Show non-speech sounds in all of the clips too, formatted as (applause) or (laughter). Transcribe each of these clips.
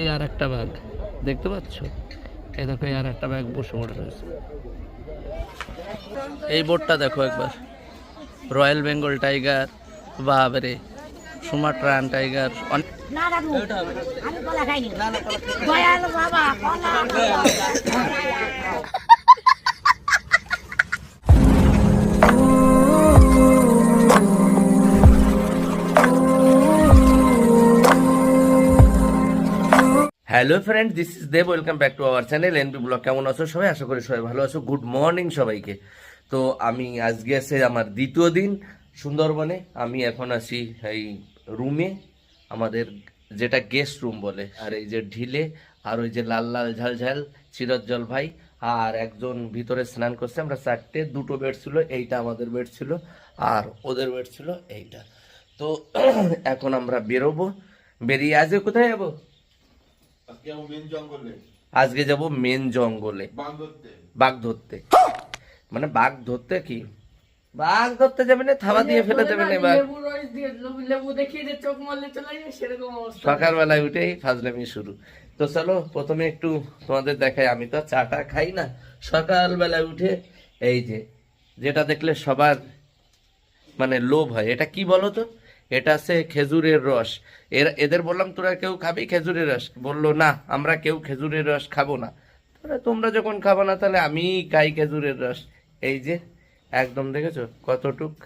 এই আর একটা ব্যাগ দেখতে পাচ্ছ? এই দেখো এই আর একটা ব্যাগ বসে পড়ে রয়েছে। এই বোর্ডটা দেখো একবার। রয়্যাল বেঙ্গল টাইগার বাবারে সুমাট্রান টাইগার অনেক hello friend this is Dev welcome back to our channel NP blog কেমন আছো সবাই? আশা করি সবাই ভালো আছো। গুড মর্নিং সবাইকে। তো আমি আজকে আছে আমার দ্বিতীয় দিন সুন্দরবনে। আমি এখন আছি এই রুমে আমাদের যেটা গেস্ট রুম বলে, আর এই যে ঢিলে, আর ওই যে লাল লাল ঝাল ঝাল চিরজ্জল ভাই, আর একজন ভিতরে স্নান করছে। আমরা চারটে, দুটো বেড ছিল, এইটা আমাদের বেড ছিল, আর ওদের বেড ছিল এইটা। তো (clears throat) এখন আমরা বেরোবো। বেরিয়ে আজকে কোথায় যাব? আজকে মেন যাব মেন জঙ্গলে। বাঘ ধরতে। মানে বাঘ ধরতে কি? বাঘ ধরতে যাবে না থাবা দিয়ে ফেলে দেবে না বাঘ। সকালবেলায় উঠেই ফাজলামি শুরু। তো চলো প্রথমে একটু তোমাদের দেখাই। আমি তো আর চাটা খাই না। সকালবেলায় উঠে এই যে যেটা দেখলে সবার মানে লোভ হয়। এটা কি বলো তো? এটা আছে খেজুরের রস। এর, এদের বললাম, তোরা কেউ খাবি খেজুরের রস? বলল, না, আমরা কেউ খেজুরের রস খাব না। তোরা, তোমরা যখন খাব না, তাহলে আমি খাই খেজুরের রস। এই যে, একদম দেখেছ? কতটুক?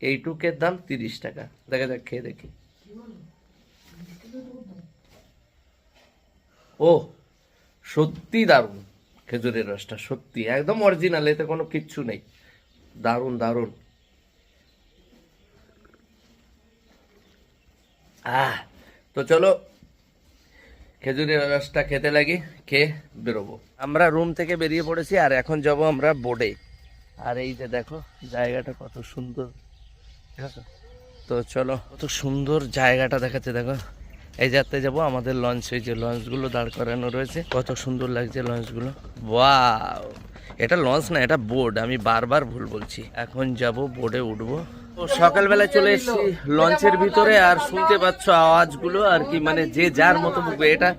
এইটুকের দাম তিরিশ টাকা। দেখা যাক, খেয়ে দেখি। ও, সত্যি দারুণ খেজুরের রসটা, সত্যি। একদম অরিজিনাল এতে কোনো কিচ্ছু নেই। দারুণ দারুণ। আহ তো চলো খেজুরের রসটা খেতে লাগি খেয়ে বেরোবো। আমরা রুম থেকে বেরিয়ে পড়েছি আর এখন যাব আমরা বোর্ডে। আর এই যে দেখো জায়গাটা কত সুন্দর। তো চলো কত সুন্দর জায়গাটা দেখাচ্ছে দেখো। এই যাত্রে যাব, আমাদের লঞ্চ এই যে লঞ্চগুলো দাঁড় করানো রয়েছে, কত সুন্দর লাগছে লঞ্চগুলো ওয়াও এটা লঞ্চ না, এটা বোর্ড আমি বারবার ভুল বলছি। এখন যাব বোর্ডে উঠবো। সকালবেলা চলে এসেছি লঞ্চের ভিতরে, আর শুনতে পাচ্ছ আওয়াজগুলো আর কি মানে যে যার মতো বুঝবে এটা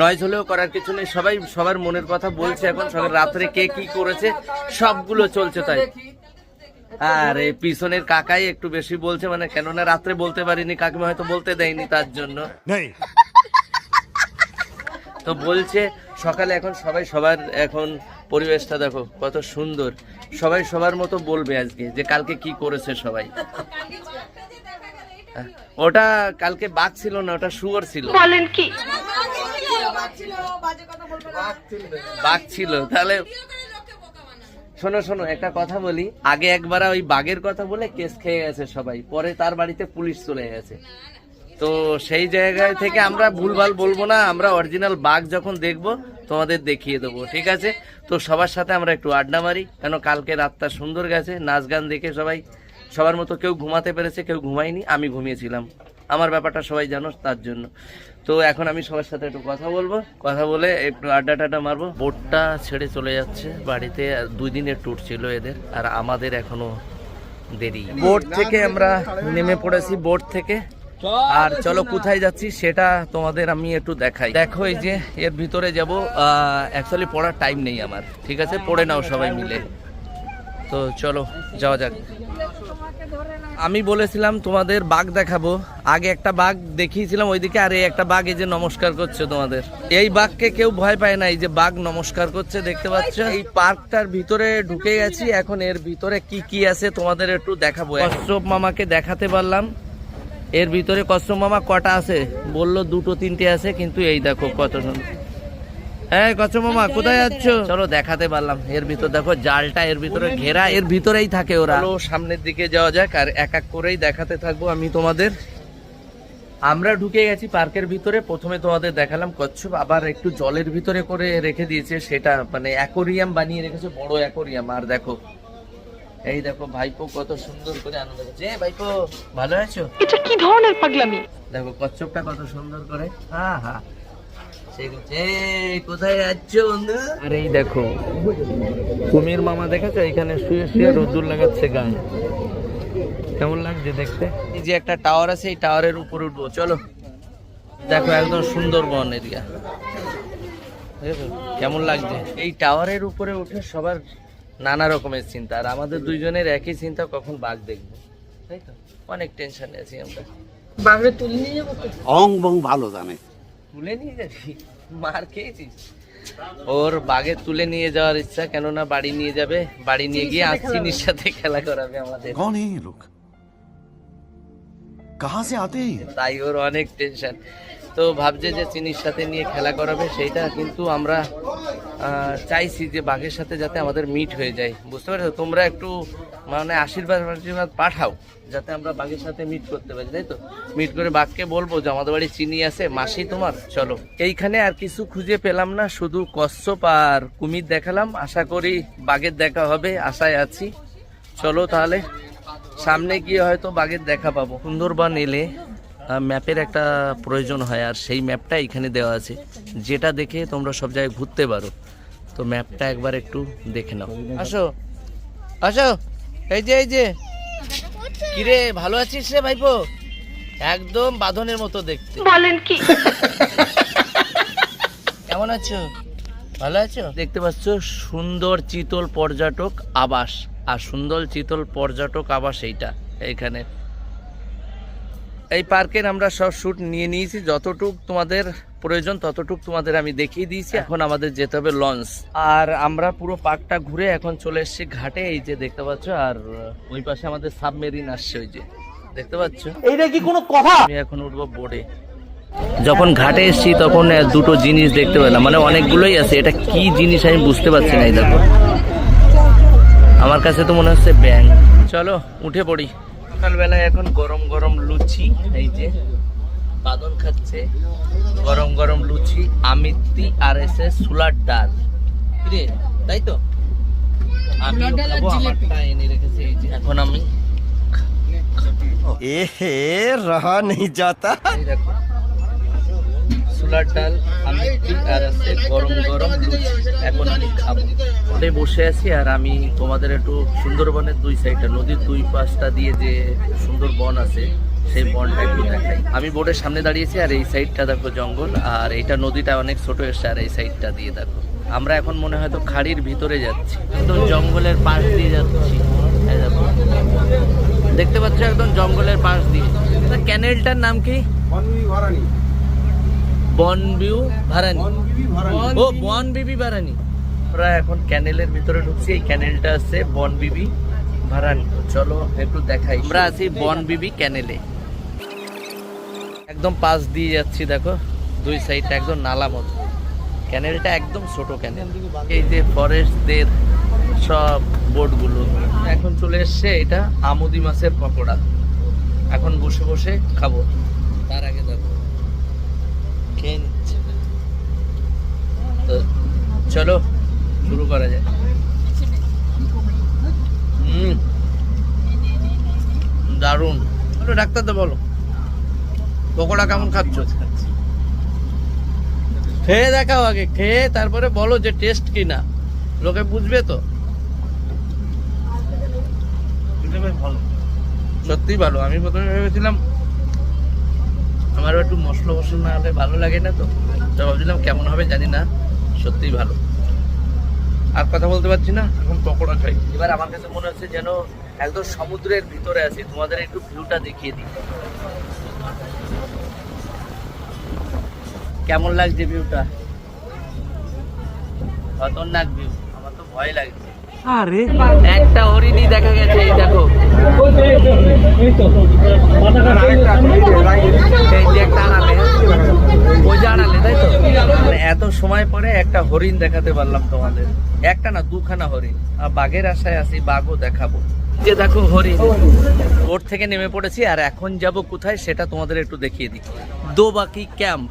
নয় হলেও করার কিছু নেই, সবাই সবার মনের কথা বলছে এখন, সকাল রাত্রে কে কি করেছে, সবগুলো চলছে তাই। আর এই পিছনের কাকাই একটু বেশি বলছে মানে কেননা রাত্রে বলতে পারিনি কাকিমা হয়তো বলতে দেয়নি তার জন্য। তো বলছে সকালে এখন সবাই সবার এখন পরিবেশটা দেখো কত সুন্দর। সবাই সবার মতো বলবে আজকে যে কালকে কি করেছে সবাই। ওটা কালকে বাঘ ছিল না ওটা শুয়োর ছিল। বলেন কি? বাঘ ছিল তাহলে শোনো শোনো, একটা কথা বলি। আগে একবার ওই বাঘের কথা বলে কেস খেয়ে গেছে সবাই। পরে তার বাড়িতে পুলিশ চলে গেছে। তো সেই জায়গায় থেকে আমরা ভুলভাল বলব না, আমরা অরিজিনাল বাঘ যখন দেখব, তোমাদের দেখিয়ে দেবো, ঠিক আছে? তো সবার সাথে আমরা একটু আড্ডা মারি, কেন কালকে রাতটা সুন্দর গেছে, নাচ গান দেখে সবাই, সবার মতো কেউ ঘুমাতে পেরেছে, কেউ ঘুমায়নি, আমি ঘুমিয়েছিলাম। আমার ব্যাপারটা সবাই জানো, তার জন্য। তো এখন আমি সবার সাথে একটু কথা বলব। কথা বলে একটু আড্ডা টাড্ডা মারবো। বোটটা ছেড়ে চলে যাচ্ছে। বাড়িতে দুই দিনের ট্যুর ছিল এদের, আর আমাদের এখনও দেরি। বোট থেকে আমরা নেমে পড়েছি বোট থেকে। আর চলো কোথায় যাচ্ছি সেটা তোমাদের আমি একটু দেখাই। দেখো এই যে এর ভিতরে যাব অ্যাকচুয়ালি পড়ার টাইম নেই আমার। ঠিক আছে? পড়ে নাও সবাই মিলে। তো চলো, যাওয়া যাক। আমি বলেছিলাম তোমাদের বাঘ দেখাবো। আগে একটা বাঘ দেখিয়েছিলাম, ওইদিকে আর এই একটা বাঘ এই যে নমস্কার করছে তোমাদের। এই বাঘকে কেউ ভয় পায় না, এই যে বাঘ নমস্কার করছে, দেখতে পাচ্ছ? এই পার্কটার ভিতরে ঢুকে গেছি, এখন এর ভিতরে কি কি আছে তোমাদের একটু দেখাবো। কশ্যপ মামাকে দেখাতে পারলাম। এর ভিতরে কশ্যপ মামা কটা আছে? বলল দুটো তিনটে আছে, কিন্তু এই দেখো কত সুন্দর হ্যাঁ কচ্ছ মামা কোথায় যাচ্ছ? চলো দেখাতে পারলাম। এর ভিতর দেখো জালটা এর ভিতরে ঘেরা এর ভিতরেই থাকে ওরা। চলো সামনের দিকে যাওয়া যাক আর এক এক করেই দেখাতে থাকব আমি তোমাদের। আমরা ঢুকে গেছি পার্কের ভিতরে প্রথমে তোমাদের দেখালাম কচ্ছপ আবার একটু জলের ভিতরে করে রেখে দিয়েছে সেটা মানে অ্যাকোরিয়াম বানিয়ে রেখেছে বড় অ্যাকোরিয়াম। আর দেখো এই দেখো ভাইপো কত সুন্দর করে আনন্দ করছে। এ ভাইপো ভালো আছো? এটা কি ধরনের পাগলামি? দেখো কচ্ছপটা কত সুন্দর করে। হ্যাঁ হ্যাঁ সে বলছে, "এই, কোথায় যাচ্ছ বন্ধু? আর এই দেখো কুমির মামা দেখেছ? এখানে শুয়ে শুয়ে রোদ্দুর লাগাচ্ছে গায়ে। কেমন লাগছে দেখতে? এই যে একটা টাওয়ার আছে এই টাওয়ারের উপর উঠবো চলো। দেখো একদম সুন্দরবন এরিয়া কেমন লাগছে? এই টাওয়ারের উপরে উঠে সবার নানা রকমের চিন্তা আর আমাদের দুইজনের একই চিন্তা কখন বাঘ দেখব। তাই তো? অনেক টেনশনে আছি আমরা। বাগড়ে তুলে নিয়ে যাব অং বং ভালো জানে। তুলে নিয়ে যাবি? মার খেয়েছিস? ওর বাগে তুলে নিয়ে যাওয়ার ইচ্ছা কেননা বাড়ি নিয়ে যাবে। বাড়ি নিয়ে গিয়ে আসছিনির সাথে খেলা করাবে আমাদের। কোন লোক? কাহা সে আতে? তাই ওর অনেক টেনশন তো ভাবছে যে চিনির সাথে নিয়ে খেলা করাবে, সেইটা কিন্তু আমরা চাইছি যে বাঘের সাথে যাতে আমাদের মিট হয়ে যায়। বুঝতে পারছ? তোমরা একটু মানে আশীর্বাদ আশীর্বাদ পাঠাও, যাতে আমরা বাঘের সাথে মিট করতে পারি, তাই তো? মিট করে বাঘকে বলব যে আমাদের বাড়ি চিনি আছে, মাসি তোমার, চলো। এইখানে আর কিছু খুঁজে পেলাম না, শুধু কচ্ছপ আর কুমির দেখালাম। আশা করি বাঘের দেখা হবে, আশায় আছি। চলো তাহলে, সামনে গিয়ে হয়তো বাঘের দেখা পাবো। সুন্দরবন এলে ম্যাপের একটা প্রয়োজন হয় আর সেই ম্যাপটা এখানে দেওয়া আছে। যেটা দেখে তোমরা সব জায়গায় ঘুরতে পারো। তো ম্যাপটা একবার একটু দেখে নাও। আসো। আসো। এই যে এই যে। কিরে ভালো আছিস রে ভাইপো? একদম বাঁধনের মতো দেখতে। বলেন কি? কেমন আছো? ভালো আছো? দেখতে পাচ্ছ সুন্দর চিতল পর্যটক আবাস। আর সুন্দর চিতল পর্যটক আবাস এইটা এইখানে। এই পার্কের আমরা সব শুট নিয়ে নিয়েছি যতটুক তোমাদের প্রয়োজন ততটুক তোমাদের আমি দেখিয়ে দিয়েছি। এখন আমাদের যেতে হবে লঞ্চ। আর আমরা পুরো পার্কটা ঘুরে এখন চলে এসেছি ঘাটে এই যে দেখতে পাচ্ছ আর ওই পাশে আমাদের সাবমেরিন আসছে ওই যে দেখতে পাচ্ছ? এইটা কি কোনো কথা? আমি এখন উঠবো বোর্ডে যখন ঘাটে এসেছি তখন দুটো জিনিস দেখতে পেলাম মানে অনেকগুলোই আছে এটা কি জিনিস আমি বুঝতে পারছি না এই দেখো। আমার কাছে তো মনে হচ্ছে ব্যাং চলো উঠে পড়ি। সকালবেলায় এখন গরম গরম লুচি এই যে বাদন খাচ্ছে। গরম গরম লুচি আমিত্তি আর এসে সুলার ডাল। রে তাই তো? আমি আমারটা এই যে এখন আমি এ হে নেই যাতা সুলার ডাল আর গরম গরম এখন আমি খাব ওটাই বসে আছি আর আমি তোমাদের একটু সুন্দরবনের দুই সাইডটা নদীর দুই পাশটা দিয়ে যে সুন্দর বন আছে, সেই বনটা একটু দেখাই। আমি বোটের সামনে দাঁড়িয়েছি আর এই সাইডটা দেখো জঙ্গল, আর এইটা নদীটা অনেক ছোট এসছে আর এই সাইডটা দিয়ে দেখো। আমরা এখন মনে হয়তো খাড়ির ভিতরে যাচ্ছি, একদম জঙ্গলের পাশ দিয়ে যাচ্ছি। দেখতে পাচ্ছ একদম জঙ্গলের পাশ দিয়ে। ক্যানেলটার নাম কি? বনবিউ ভারানি। ও ভারানি। আমরা এখন ক্যানেলের ভিতরে ঢুকছি এই ক্যানেলটা আছে ভারানি। চলো একটু দেখাই। আমরা আছি ক্যানেলে। একদম পাশ দিয়ে যাচ্ছি দেখো দুই সাইডটা একদম নালা মতো। ক্যানেলটা একদম ছোট ক্যানেল। এই যে ফরেস্টদের সব বোটগুলো এখন চলে এসছে এটা আমুদি মাছের পকোড়া। এখন বসে বসে খাব। তার আগে দেখো। খেয়ে নিচ্ছে। তো চলো শুরু করা যায় হুম। দারুণ। বলো ডাক্তার তো বলো। পকোড়া কেমন খাচ্ছ? খেয়ে দেখাও আগে খেয়ে তারপরে বলো যে টেস্ট কি না লোকে বুঝবে তো? সত্যি ভালো। আমি প্রথমে ভেবেছিলাম আমার একটু মশলা মশলা না হলে ভালো লাগে না তো। তো ভাবছিলাম কেমন হবে জানি না সত্যিই ভালো। আর কথা বলতে পারছি না? এখন পকোড়া খাই। এবার আমার কাছে মনে হচ্ছে যেন একদম সমুদ্রের ভিতরে আছি তোমাদের একটু ভিউটা দেখিয়ে দিই। কেমন লাগছে ভিউটা খতরনাক ভিউ আমার তো ভয় লাগছে। আরে একটা হরিণই দেখা গেছে এই দেখো। মানে এত সময় পরে একটা হরিণ দেখাতে পারলাম তোমাদের। একটা না দুখানা হরিণ। আর বাঘের আশায় আছি বাঘও দেখাবো। যে দেখো হরিণ বোট থেকে নেমে পড়েছি আর এখন যাব কোথায় সেটা তোমাদের একটু দেখিয়ে দিই। দো বাকি ক্যাম্প।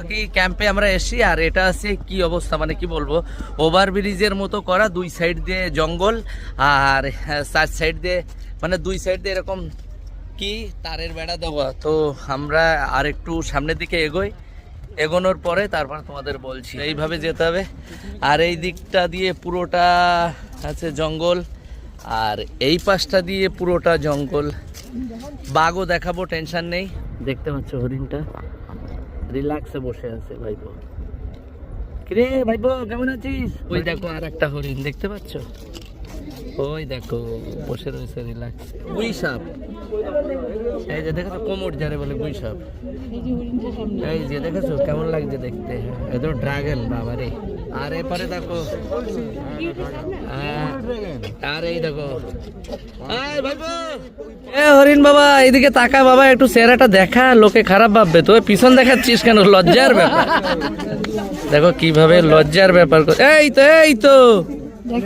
বাকি ক্যাম্পে আমরা এসি আর এটা আছে কি অবস্থা? মানে কি বলব? ওভার ব্রিজের মতো করা দুই সাইড দিয়ে জঙ্গল আর হ্যাঁ, চার সাইড দিয়ে মানে দুই সাইড দিয়ে এরকম কি তারের বেড়া দেওয়া। তো আমরা আর একটু সামনের দিকে এগোই। এগোনোর পরে তারপর তোমাদের বলছি। এইভাবে যেতে হবে। আর এই দিকটা দিয়ে পুরোটা আছে জঙ্গল আর এই পাশটা দিয়ে পুরোটা জঙ্গল। বাঘও দেখাবো টেনশন নেই। দেখতে পাচ্ছ হরিণটা। রিল্যাক্সে বসে আছে ভাইপো। কিরে ভাইপো কেমন আছিস? ওই দেখো আর একটা হরিণ দেখতে পাচ্ছ? ওই দেখো বসে রয়েছে রিল্যাক্স। গুই সাপ এই যে দেখেছ কোমর যারে বলে গুই সাপ এই যে দেখেছ কেমন লাগছে দেখতে? এত ড্রাগন বাবা রে আর এপারে দেখো। আর এই দেখো। এ হরিণ বাবা এইদিকে তাকা বাবা, একটু চেহারাটা দেখা, লোকে খারাপ ভাববে। তো পিছন দেখাচ্ছিস কেন? লজ্জার ব্যাপার। দেখো কীভাবে লজ্জার ব্যাপার এই তো এই তো।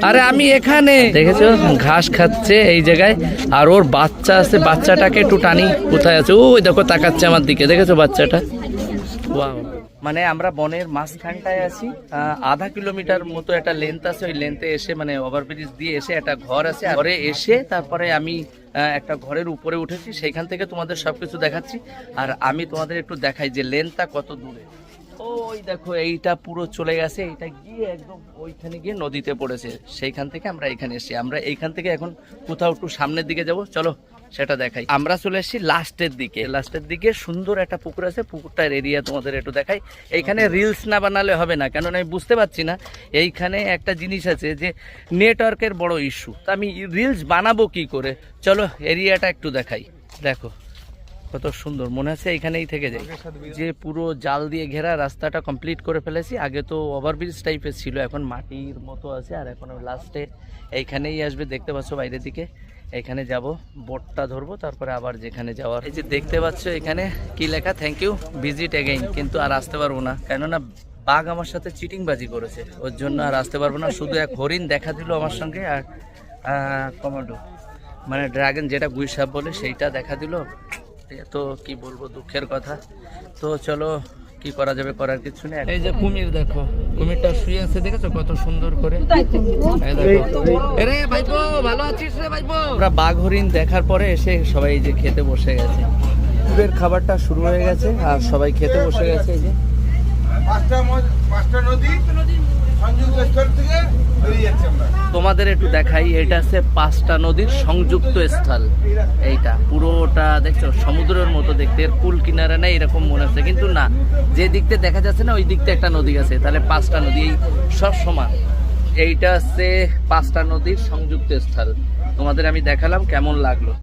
আরে আমি এখানে। দেখেছ? ঘাস খাচ্ছে এই জায়গায়। আর ওর বাচ্চা আছে, বাচ্চাটাকে একটু টানি। কোথায় আছে? ওই দেখো, তাকাচ্ছে আমার দিকে। দেখেছ বাচ্চাটা? ওয়াও মানে আমরা বনের মাঝখানটায় আছি। আধা কিলোমিটার মতো একটা লেন্থ আছে, ওই লেন্থে এসে মানে ওভারব্রিজ দিয়ে এসে একটা ঘর আছে। ঘরে এসে তারপরে আমি একটা ঘরের উপরে উঠেছি। সেইখান থেকে তোমাদের সব কিছু দেখাচ্ছি। আর আমি তোমাদের একটু দেখাই যে লেন্থটা কত দূরে। ওই দেখো এইটা পুরো চলে গেছে এইটা গিয়ে একদম ওইখানে গিয়ে নদীতে পড়েছে। সেইখান থেকে আমরা এখানে এসেছি। আমরা এইখান থেকে এখন কোথাও একটু সামনের দিকে যাব। চলো সেটা দেখাই। আমরা চলে এসেছি লাস্টের দিকে। লাস্টের দিকে সুন্দর একটা পুকুর আছে পুকুরটার এরিয়া তোমাদের একটু দেখাই। এইখানে রিলস না বানালে হবে না কেননা আমি বুঝতে পারছি না। এইখানে একটা জিনিস আছে যে নেটওয়ার্কের বড় ইস্যু তা আমি রিলস বানাবো কি করে? চলো এরিয়াটা একটু দেখাই। দেখো। কত সুন্দর, মনে আছে এখানেই থেকে যাই। যে পুরো জাল দিয়ে ঘেরা রাস্তাটা কমপ্লিট করে ফেলেছি, আগে তো ওভারব্রিজ টাইপের ছিল, এখন মাটির মতো আছে, আর এখন লাস্টে এইখানেই আসবে, দেখতে পাচ্ছ বাইরের দিকে। এখানে যাব, বোটটা ধরবো, তারপরে আবার যেখানে যাওয়ার। এই যে দেখতে পাচ্ছ এখানে কি লেখা থ্যাংক ইউ ভিজিট এগেইন কিন্তু আর আসতে পারব না, কেননা বাঘ আমার সাথে চিটিংবাজি করেছে, ওর জন্য আর আসতে পারব না, শুধু এক হরিণ দেখা দিল আমার সঙ্গে, আর কমান্ডো মানে ড্রাগন যেটা গুই সাপ বলে, সেইটা দেখা দিল। এ তো কি বলব দুঃখের কথা। তো চলো কি করা যাবে করার কিছু নেই। এই যে কুমির দেখো কুমিরটা শুয়ে আছে দেখেছ কত সুন্দর করে? এই ভাইপো ভালো আছিস রে ভাইপো? আমরা বাঘ হরিণ দেখার পরে এসে সবাই যে খেতে বসে গেছে। দুপুরের খাবারটা শুরু হয়ে গেছে আর সবাই খেতে বসে গেছে এই যে। তোমাদের একটু দেখাই, এটা আছে পাঁচটা নদীর সংযুক্ত স্থল। এইটা, পুরোটা দেখছ, সমুদ্রের মতো দেখতে, এর কুল কিনারে না এরকম মনে হচ্ছে। কিন্তু না, যে দিকতে দেখা যাচ্ছে না, ওই দিকতে একটা নদী আছে। তাহলে পাঁচটা নদী সব সমান। এইটা হচ্ছে পাঁচটা নদীর সংযুক্ত স্থল। তোমাদের আমি দেখালাম কেমন লাগল।